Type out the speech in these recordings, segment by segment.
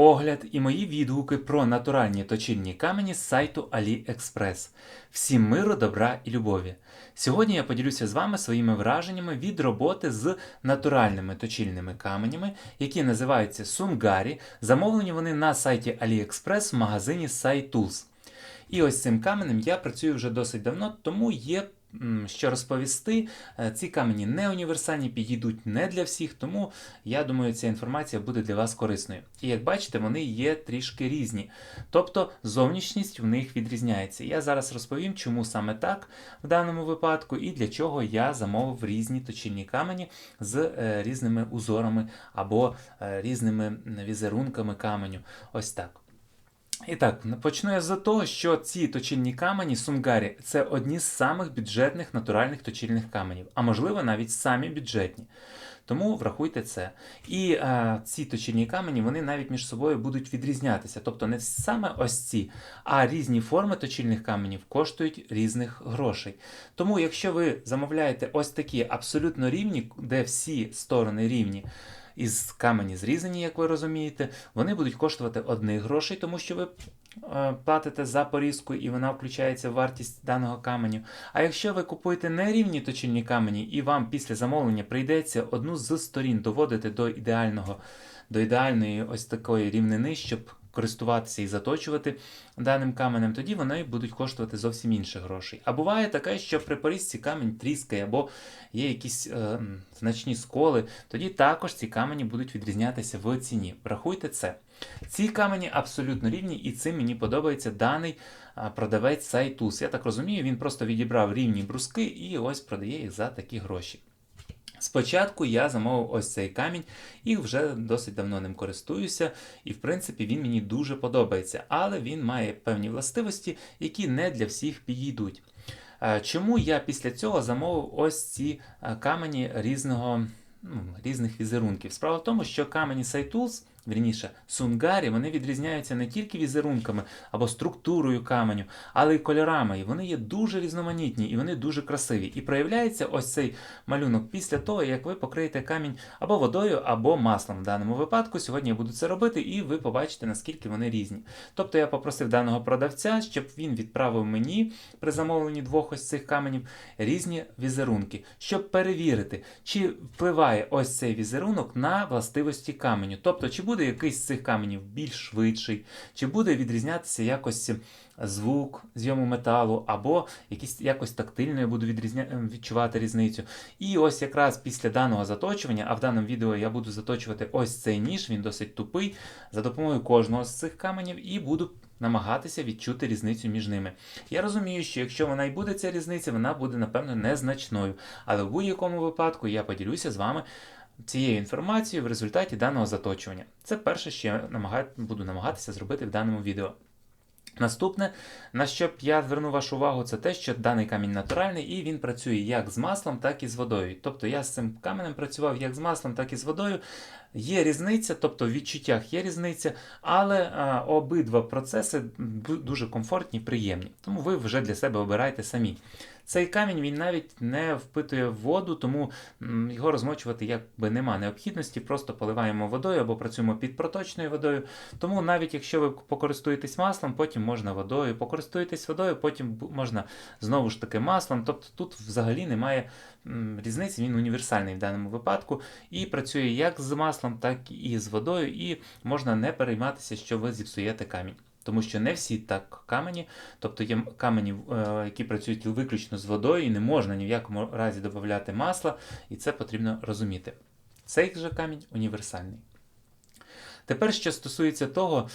огляд і мої відгуки про натуральні точильні камені з сайту AliExpress. Всім миру, добра і любові! Сьогодні я поділюся з вами своїми враженнями від роботи з натуральними точильними каменями, які називаються Sungarі. Замовлені вони на сайті AliExpress в магазині SciTools. І ось цим каменем я працюю вже досить давно, тому є що розповісти. Е, ці камені не універсальні, підійдуть не для всіх, тому я думаю, ця інформація буде для вас корисною. І як бачите, вони є трішки різні. Тобто зовнішність в них відрізняється. Я зараз розповім, чому саме так в даному випадку і для чого я замовив різні точильні камені з е, різними узорами або е, різними візерунками каменю. Ось так. І так, почну я з того, що ці точильні камені Сунгарі це одні з самих бюджетних натуральних точильних каменів, а можливо навіть самі бюджетні. Тому врахуйте це. І а, ці точильні камені вони навіть між собою будуть відрізнятися. Тобто не саме ось ці, а різні форми точильних каменів коштують різних грошей. Тому, якщо ви замовляєте ось такі абсолютно рівні, де всі сторони рівні із камені зрізані, як ви розумієте, вони будуть коштувати одних грошей, тому що ви е, платите за порізку і вона включається в вартість даного каменю. А якщо ви купуєте нерівні точильні камені, і вам після замовлення прийдеться одну з сторін доводити до ідеального, до ідеальної ось такої рівнини, щоб користуватися і заточувати даним каменем, тоді вони будуть коштувати зовсім інших грошей. А буває таке, що при порізці камінь тріскає, або є якісь е, значні сколи, тоді також ці камені будуть відрізнятися в ціні. Врахуйте це. Ці камені абсолютно рівні, і цим мені подобається даний продавець Сайтус. Я так розумію, він просто відібрав рівні бруски і ось продає їх за такі гроші. Спочатку я замовив ось цей камінь і вже досить давно ним користуюся, і в принципі він мені дуже подобається, але він має певні властивості, які не для всіх підійдуть. Чому я після цього замовив ось ці камені різного, ну, різних візерунків? Справа в тому, що камені SciTools Вірніше, сунгарі вони відрізняються не тільки візерунками або структурою каменю, але й кольорами. І вони є дуже різноманітні і вони дуже красиві. І проявляється ось цей малюнок після того, як ви покриєте камінь або водою, або маслом. В даному випадку сьогодні я буду це робити, і ви побачите, наскільки вони різні. Тобто я попросив даного продавця, щоб він відправив мені при замовленні двох ось цих каменів різні візерунки, щоб перевірити, чи впливає ось цей візерунок на властивості каменю. Тобто, чи буде якийсь з цих каменів більш швидший, чи буде відрізнятися якось звук зйому металу, або якісь, якось тактильно я буду відрізня... відчувати різницю. І ось якраз після даного заточування, а в даному відео я буду заточувати ось цей ніж, він досить тупий, за допомогою кожного з цих каменів, і буду. Намагатися відчути різницю між ними. Я розумію, що якщо вона і буде ця різниця, вона буде, напевно, незначною. Але в будь-якому випадку я поділюся з вами цією інформацією в результаті даного заточування. Це перше, що я намагаю, буду намагатися зробити в даному відео. Наступне, на що б я зверну вашу увагу, це те, що даний камінь натуральний і він працює як з маслом, так і з водою. Тобто я з цим каменем працював як з маслом, так і з водою. Є різниця, тобто в відчуттях є різниця, але а, обидва процеси дуже комфортні приємні. Тому ви вже для себе обирайте самі. Цей камінь він навіть не впитує воду, тому його розмочувати якби нема необхідності, просто поливаємо водою або працюємо під проточною водою. Тому навіть якщо ви покористуєтесь маслом, потім можна водою, покористуєтесь водою, потім можна знову ж таки маслом. Тобто тут взагалі немає різниці, він універсальний в даному випадку і працює як з маслом, так і з водою, і можна не перейматися, що ви зіпсуєте камінь. Тому що не всі так камені, тобто є камені, е, які працюють виключно з водою, і не можна ні в якому разі додати масла, і це потрібно розуміти. Цей же камінь універсальний. Тепер, що стосується того,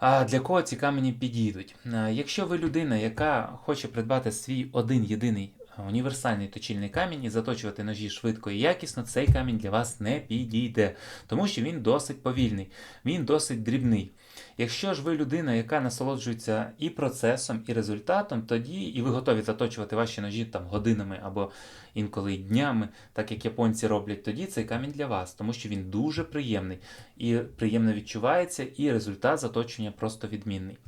для кого ці камені підійдуть. Якщо ви людина, яка хоче придбати свій один єдиний універсальний точильний камінь і заточувати ножі швидко і якісно, цей камінь для вас не підійде, тому що він досить повільний, він досить дрібний. Якщо ж ви людина, яка насолоджується і процесом, і результатом, тоді і ви готові заточувати ваші ножі там годинами або інколи днями, так як японці роблять, тоді цей камінь для вас, тому що він дуже приємний і приємно відчувається, і результат заточення просто відмінний.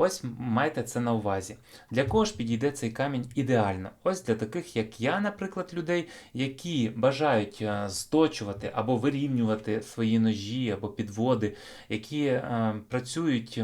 Ось майте це на увазі. Для кого ж підійде цей камінь ідеально? Ось для таких, як я, наприклад, людей, які бажають е, сточувати або вирівнювати свої ножі або підводи, які е, працюють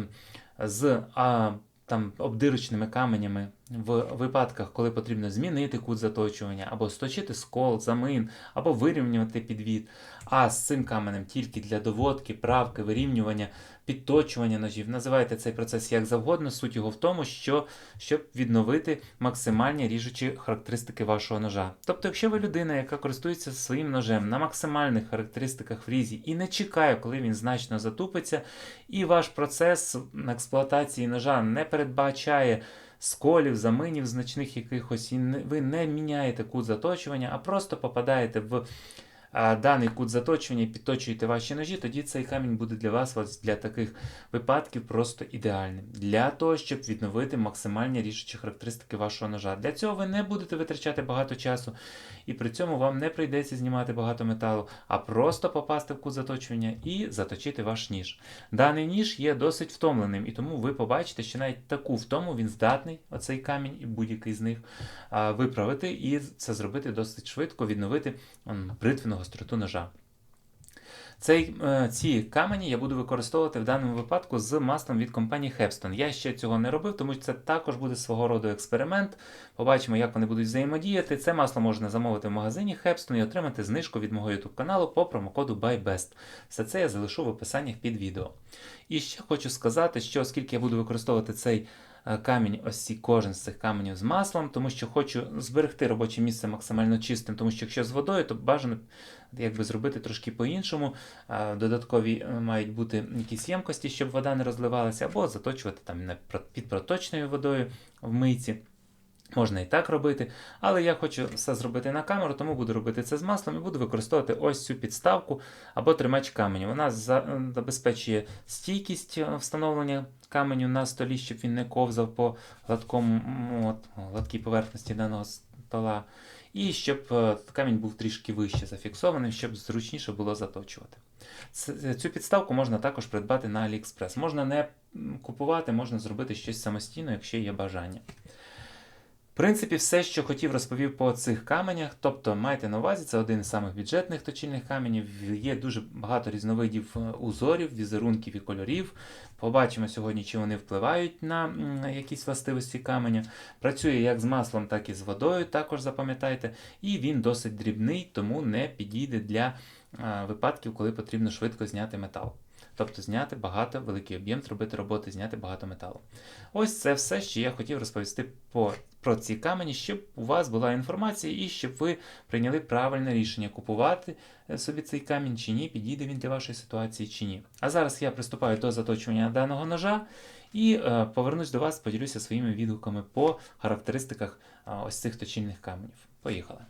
з а, там, обдирочними каменями в випадках, коли потрібно змінити кут заточування, або сточити скол, замин, або вирівнювати підвід. А з цим каменем тільки для доводки, правки, вирівнювання, підточування ножів. Називайте цей процес як завгодно. Суть його в тому, що щоб відновити максимальні ріжучі характеристики вашого ножа. Тобто, якщо ви людина, яка користується своїм ножем на максимальних характеристиках в різі і не чекає, коли він значно затупиться, і ваш процес експлуатації ножа не передбачає. Сколів, заминів значних якихось, і ви не міняєте кут заточування, а просто попадаєте в даний кут заточування підточуєте ваші ножі, тоді цей камінь буде для вас для таких випадків просто ідеальним. Для того, щоб відновити максимальні рішучі характеристики вашого ножа. Для цього ви не будете витрачати багато часу, і при цьому вам не прийдеться знімати багато металу, а просто попасти в кут заточування і заточити ваш ніж. Даний ніж є досить втомленим, і тому ви побачите, що навіть таку втому він здатний, оцей камінь і будь-який з них, виправити і це зробити досить швидко, відновити м, бритвену гостроту ножа. Цей, е, ці камені я буду використовувати в даному випадку з маслом від компанії Hepstone. Я ще цього не робив, тому що це також буде свого роду експеримент. Побачимо, як вони будуть взаємодіяти. Це масло можна замовити в магазині Hepstone і отримати знижку від мого YouTube каналу по промокоду BuyBest. Все це я залишу в описаннях під відео. І ще хочу сказати, що оскільки я буду використовувати цей камінь, ось ці кожен з цих каменів з маслом, тому що хочу зберегти робоче місце максимально чистим, тому що якщо з водою, то бажано якби зробити трошки по-іншому. Е, Додаткові е, мають бути якісь ємкості, щоб вода не розливалася, або заточувати там під проточною водою в мийці. Можна і так робити, але я хочу все зробити на камеру, тому буду робити це з маслом і буду використовувати ось цю підставку або тримач каменю. Вона забезпечує стійкість е, встановлення каменю на столі, щоб він не ковзав по гладкому, от, гладкій поверхності даного стола. І щоб е, камінь був трішки вище зафіксований, щоб зручніше було заточувати. Цю підставку можна також придбати на AliExpress. Можна не купувати, можна зробити щось самостійно, якщо є бажання. В принципі, все, що хотів, розповів по цих каменях. Тобто, майте на увазі, це один із самих бюджетних точильних каменів. Є дуже багато різновидів е, узорів, візерунків і кольорів. Побачимо сьогодні, чи вони впливають на якісь властивості каменя. Працює як з маслом, так і з водою, також запам'ятайте. І він досить дрібний, тому не підійде для е, випадків, коли потрібно швидко зняти метал. Тобто зняти багато, великий об'єм, зробити роботи, зняти багато металу. Ось це все, що я хотів розповісти по, про ці камені, щоб у вас була інформація і щоб ви прийняли правильне рішення, купувати е, собі цей камінь чи ні, підійде він для вашої ситуації чи ні. А зараз я приступаю до заточування даного ножа і е, повернусь до вас, поділюся своїми відгуками по характеристиках ось цих точильних каменів. Поїхали.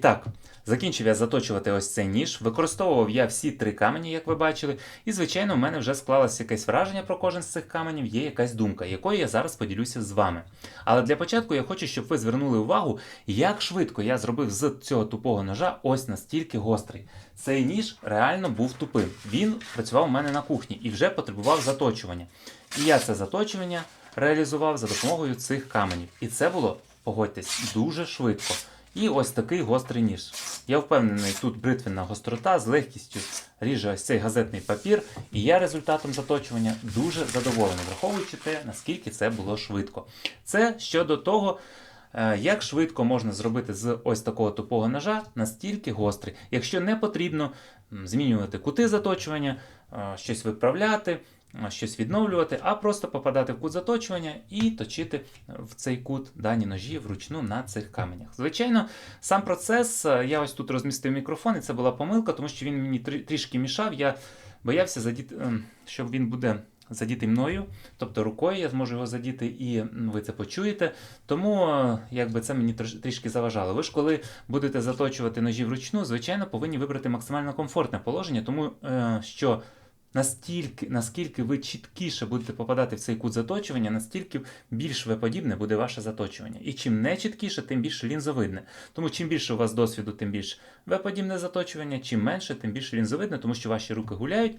Так, закінчив я заточувати ось цей ніж. Використовував я всі три камені, як ви бачили. І, звичайно, в мене вже склалося якесь враження про кожен з цих каменів, є якась думка, якою я зараз поділюся з вами. Але для початку я хочу, щоб ви звернули увагу, як швидко я зробив з цього тупого ножа ось настільки гострий. Цей ніж реально був тупим. Він працював у мене на кухні і вже потребував заточування. І я це заточування реалізував за допомогою цих каменів. І це було, погодьтесь, дуже швидко. І ось такий гострий ніж. Я впевнений, тут бритвенна гострота з легкістю ріже ось цей газетний папір, і я результатом заточування дуже задоволений, враховуючи те, наскільки це було швидко. Це щодо того, е, як швидко можна зробити з ось такого тупого ножа настільки гострий. Якщо не потрібно змінювати кути заточування, е, щось виправляти, щось відновлювати, а просто попадати в кут заточування і точити в цей кут дані ножі вручну на цих каменях. Звичайно, сам процес, е, я ось тут розмістив мікрофон, і це була помилка, тому що він мені трішки мішав. Я боявся задіти, ем, що він буде задітий мною, тобто рукою я зможу його задіти, і ви це почуєте. Тому е, якби це мені трішки заважало. Ви ж коли будете заточувати ножі вручну, звичайно, повинні вибрати максимально комфортне положення, тому е, що. Настільки, наскільки ви чіткіше будете попадати в цей кут заточування, настільки більш веподібне буде ваше заточування. І чим не чіткіше, тим більше лінзовидне. Тому чим більше у вас досвіду, тим більш веподібне заточування, чим менше, тим більше лінзовидне, тому що ваші руки гуляють.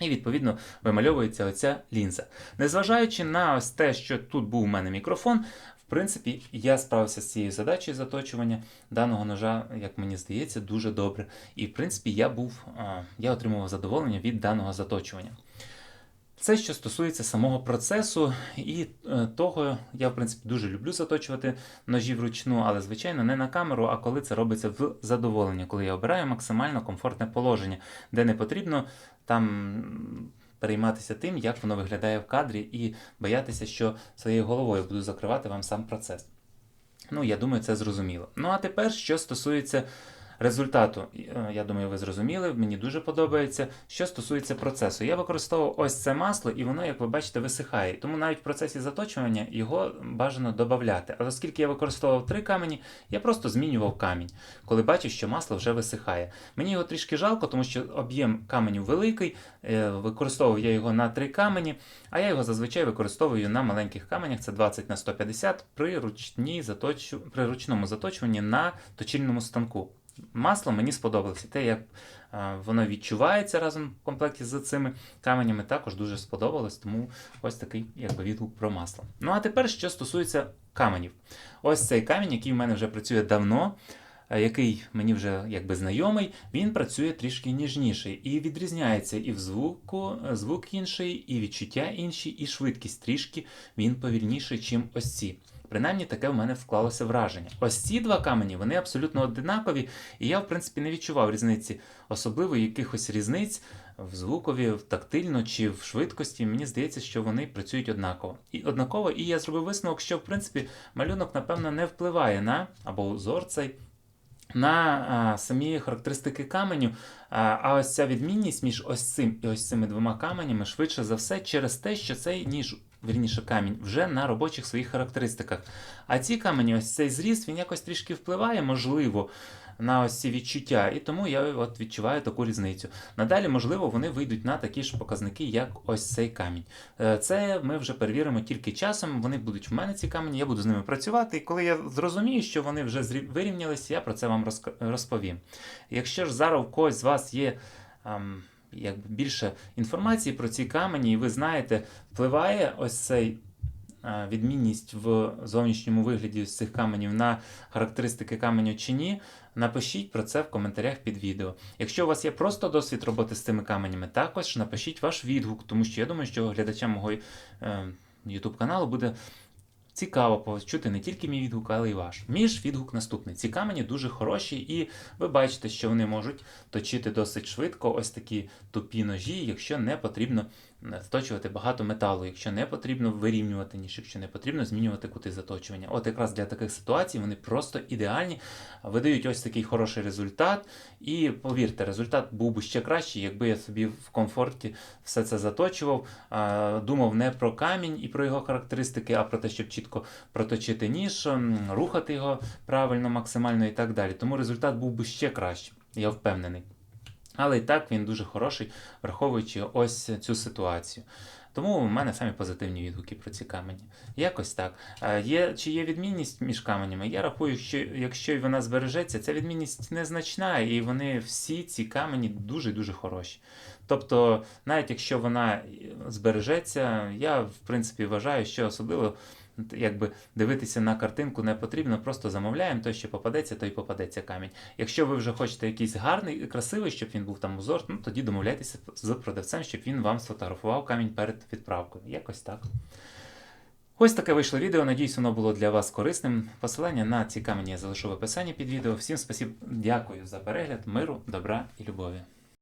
І відповідно вимальовується оця лінза. Незважаючи на ось те, що тут був у мене мікрофон, в принципі, я справився з цією задачею заточування даного ножа, як мені здається, дуже добре. І в принципі, я був, я отримував задоволення від даного заточування. Це що стосується самого процесу і е, того, я в принципі дуже люблю заточувати ножі вручну, але звичайно не на камеру, а коли це робиться в задоволення, коли я обираю максимально комфортне положення, де не потрібно там перейматися тим, як воно виглядає в кадрі, і боятися, що своєю головою буду закривати вам сам процес. Ну, я думаю, це зрозуміло. Ну а тепер, що стосується результату, Е, я думаю, ви зрозуміли, мені дуже подобається. Що стосується процесу, я використовував ось це масло, і воно, як ви бачите, висихає. Тому навіть в процесі заточування його бажано додати. Але оскільки я використовував три камені, я просто змінював камінь, коли бачив, що масло вже висихає. Мені його трішки жалко, тому що об'єм каменю великий. е, Використовував я його на три камені, а я його зазвичай використовую на маленьких каменях, це 20 на 150 при, ручній при ручному заточуванні на точильному станку. Масло мені сподобалося. Те, як е, воно відчувається разом в комплекті з цими каменями, також дуже сподобалось, тому ось такий якби, відгук про масло. Ну а тепер, що стосується каменів. Ось цей камінь, який в мене вже працює давно, е, який мені вже якби знайомий, він працює трішки ніжніший і відрізняється і в звуку, е, звук інший, і відчуття інші, і швидкість трішки він повільніший, чим ось ці. Принаймні таке в мене вклалося враження. Ось ці два камені вони абсолютно одинакові, і я, в принципі, не відчував різниці, особливо якихось різниць в звукові, в тактильно чи в швидкості. Мені здається, що вони працюють однаково. І однаково, і я зробив висновок, що в принципі малюнок, напевно, не впливає на або узор цей. На а, самі характеристики каменю, а, а ось ця відмінність між ось цим і ось цими двома каменями швидше за все через те, що цей ніж, вірніше камінь, вже на робочих своїх характеристиках. А ці камені, ось цей зріст, він якось трішки впливає, можливо, на ось ці відчуття, і тому я от відчуваю таку різницю. Надалі, можливо, вони вийдуть на такі ж показники, як ось цей камінь. Е, Це ми вже перевіримо тільки часом. Вони будуть в мене ці камені, я буду з ними працювати. І коли я зрозумію, що вони вже вирівнялися, я про це вам розповім. Якщо ж зараз у когось з вас є. ем, Якби більше інформації про ці камені, і ви знаєте, впливає ось цей відмінність в зовнішньому вигляді з цих каменів на характеристики каменю чи ні, напишіть про це в коментарях під відео. Якщо у вас є просто досвід роботи з цими каменями, також напишіть ваш відгук, тому що я думаю, що глядачам мого е, YouTube каналу буде цікаво почути не тільки мій відгук, але й ваш. Мій ж відгук наступний. Ці камені дуже хороші, і ви бачите, що вони можуть точити досить швидко ось такі тупі ножі, якщо не потрібно заточувати багато металу, якщо не потрібно вирівнювати ніж, якщо не потрібно змінювати кути заточування. От якраз для таких ситуацій вони просто ідеальні, видають ось такий хороший результат. І повірте, результат був би ще кращий, якби я собі в комфорті все це заточував, думав не про камінь і про його характеристики, а про те, щоб чітко проточити ніж, рухати його правильно, максимально і так далі. Тому результат був би ще кращим, я впевнений. Але і так він дуже хороший, враховуючи ось цю ситуацію. Тому в мене самі позитивні відгуки про ці камені. Якось так. Є, чи є відмінність між каменями? Я рахую, що якщо вона збережеться, ця відмінність незначна, і вони всі ці камені дуже-дуже хороші. Тобто, навіть якщо вона збережеться, я в принципі вважаю, що особливо якби дивитися на картинку не потрібно, просто замовляємо той, що попадеться, то й попадеться камінь. Якщо ви вже хочете якийсь гарний, красивий, щоб він був там узор, ну тоді домовляйтеся з продавцем, щоб він вам сфотографував камінь перед відправкою. Якось так. Ось таке вийшло відео. Надіюсь, воно було для вас корисним. Посилання на ці камені я залишу в описанні під відео. Всім спасибо, дякую за перегляд, миру, добра і любові.